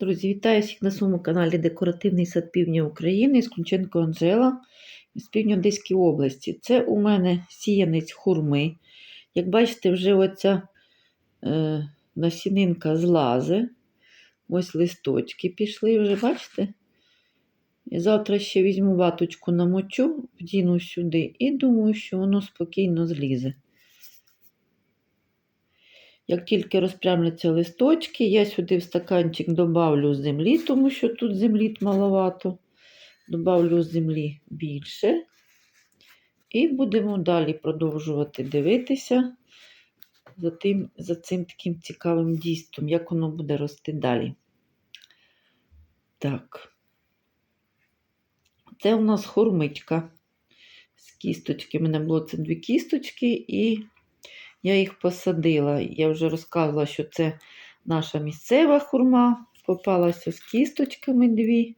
Друзі, вітаю всіх на своєму каналі Декоративний сад Півдня України з Ключенко Анжела з Півдньо-Одеської області. Це у мене сіянець хурми. Як бачите, вже оця е, насінинка злазе. Ось листочки пішли вже, бачите? І завтра ще візьму ваточку намочу, вдіну сюди і думаю, що воно спокійно злізе. Як тільки розпрямляться листочки, я сюди в стаканчик добавлю землі, тому що тут землі маловато. Добавлю землі більше. І будемо далі продовжувати дивитися за, тим, за цим таким цікавим дійством, як воно буде рости далі. Так. Це у нас хурмичка з кісточки. У мене було це дві кісточки, і я їх посадила. Я вже розказувала, що це наша місцева хурма. Попалася з кісточками дві.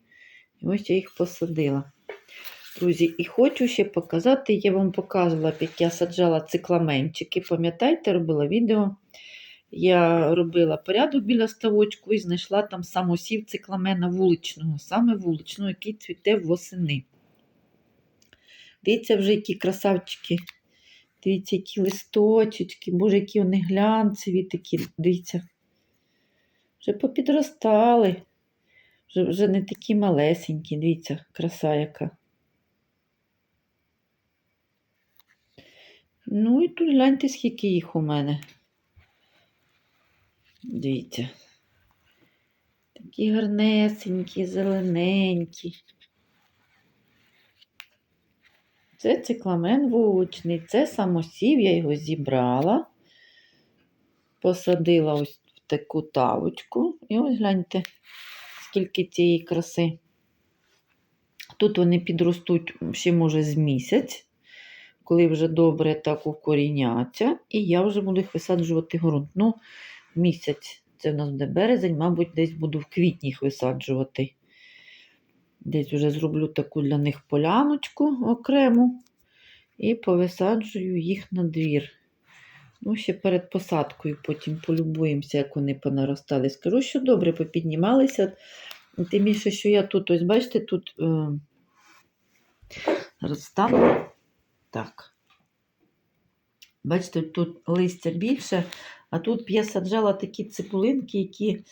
І ось я їх посадила. Друзі, і хочу ще показати, я вам показувала, як я саджала цикламенчики. Пам'ятаєте, робила відео. Я робила порядок біля ставочку і знайшла там самосів цикламена вуличного, саме вуличного, який цвіте восени. Дивіться, вже які красавчики. Дивіться, які листочечки, боже, які вони глянцеві такі, дивіться. Вже попідростали. Вже, вже не такі малесенькі, дивіться, краса яка. Ну і тут гляньте, скільки їх у мене. Дивіться. Такі гарнесенькі, зелененькі. Це цикламен вуличний, це самосів, я його зібрала, посадила ось в таку тавочку. І ось гляньте, скільки цієї краси. Тут вони підростуть ще, може, з місяць, коли вже добре так укоріняться, і я вже буду їх висаджувати ґрунт. Ну, місяць, це в нас буде березень, мабуть, десь буду в квітні їх висаджувати. Десь вже зроблю таку для них поляночку окрему і повисаджую їх на двір. Ну, ще перед посадкою потім полюбуємося, як вони понаростали. Скажу, що добре попіднімалися. Тим більше, що я тут, ось бачите, тут е, розстану. Так. Бачите, тут листя більше, а тут я саджала такі цибулинки, які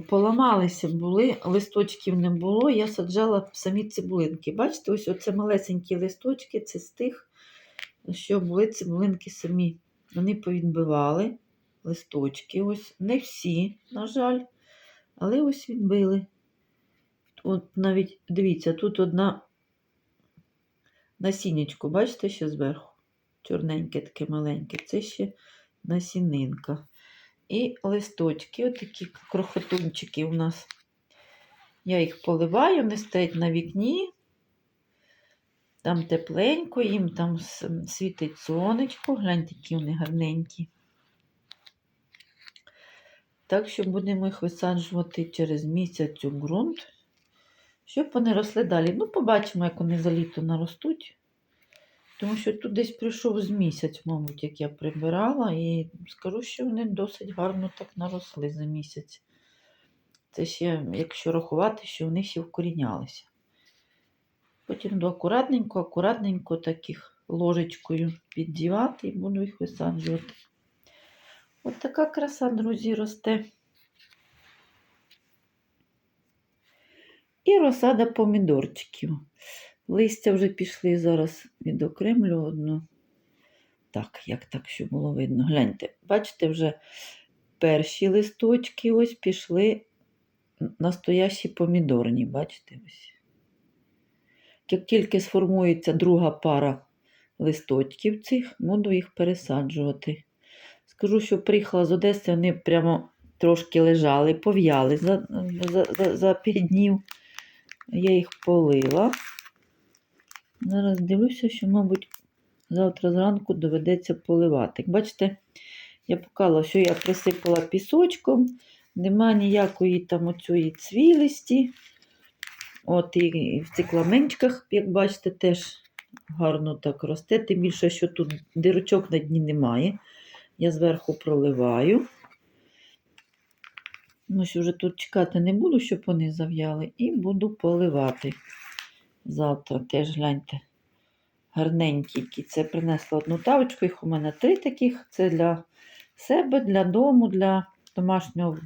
поламалися були, листочків не було, я саджала самі цибулинки. Бачите, ось оце малесенькі листочки, це з тих, що були цибулинки самі. Вони повідбивали листочки. Ось не всі, на жаль, але ось відбили. От навіть, дивіться, тут одна насіннячко, бачите, ще зверху. Чорненьке, таке маленьке, це ще насінинка. І листочки, отакі крохотунчики у нас. Я їх поливаю, вони стоять на вікні. Там тепленько, їм там світить сонечко. Гляньте, які вони гарненькі. Так що будемо їх висаджувати через місяць у ґрунт, щоб вони росли далі. Ну, побачимо, як вони за літо наростуть. Тому що тут десь прийшов з місяць, мабуть, як я прибирала, і скажу, що вони досить гарно так наросли за місяць. Це ще, якщо рахувати, що вони ще вкорінялися. Потім до акуратненько, акуратненько таких ложечкою піддівати і буду їх висаджувати. От така краса, друзі, росте. І розсада помідорчиків. Листя вже пішли, зараз відокремлю одну. Так, як так, щоб було видно. Гляньте, бачите, вже перші листочки ось пішли настоящі помідорні, бачите ось. Як тільки сформується друга пара листочків цих, буду їх пересаджувати. Скажу, що приїхала з Одеси, вони прямо трошки лежали, пов'яли за, за, за, за 5 днів. Я їх полила. Зараз дивлюся, що, мабуть, завтра зранку доведеться поливати. Бачите, я показала, що я присипала пісочком, нема ніякої там оцієї цвілості. От і в цикламенчиках, як бачите, теж гарно так росте. Тим більше, що тут дирочок на дні немає. Я зверху проливаю. Ну, що вже тут чекати не буду, щоб вони зав'яли, і буду поливати. Завтра теж гляньте. Гарненькі, це принесла одну тавочку. Їх у мене три таких. Це для себе, для дому, для домашнього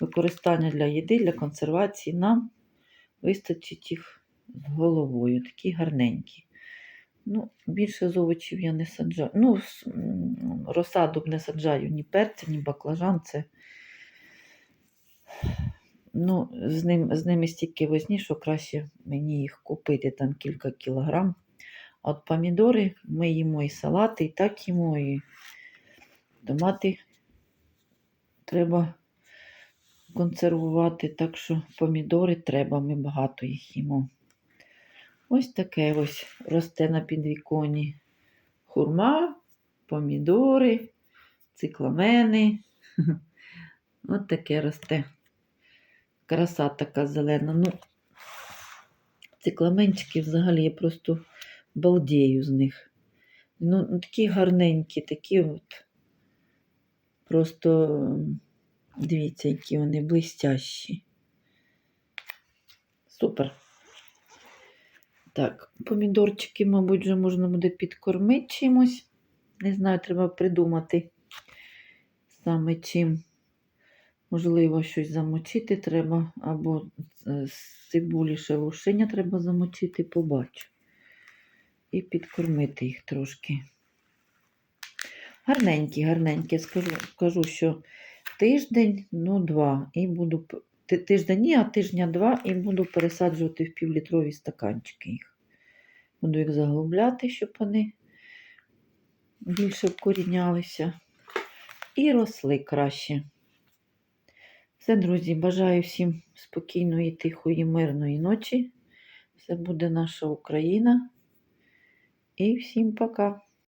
використання для їди, для консервації. Нам вистачить їх з головою. Такі гарненькі. Ну, більше з овочів я не саджаю. Ну, розсаду не саджаю ні перця, ні баклажан. Це Ну, з, ним, з ними стільки возні, що краще мені їх купити там кілька кілограм. От помідори ми їмо і салати, і так їмо, і томати треба консервувати, так що помідори треба, ми багато їх їмо. Ось таке ось росте на підвіконі. Хурма, помідори, цикламени. От таке росте. Краса така зелена. Ну, цикламенчики взагалі я просто балдею з них. Ну, такі гарненькі, такі от. Просто дивіться, які вони блистящі. Супер. Так, помідорчики, мабуть, вже можна буде підкормити чимось. Не знаю, треба придумати саме чим. Можливо, щось замочити треба, або е, з цибулі шелушиня треба замочити, побачу. І підкормити їх трошки. Гарненькі, гарненькі. Скажу, скажу, що тиждень, ну два. І буду тиждень, ні, а тижня два, і буду пересаджувати в півлітрові стаканчики їх. Буду їх заглубляти, щоб вони більше вкорінялися. І росли краще. Все, друзі, бажаю всім спокійної, тихої, мирної ночі. Все буде наша Україна. І всім пока.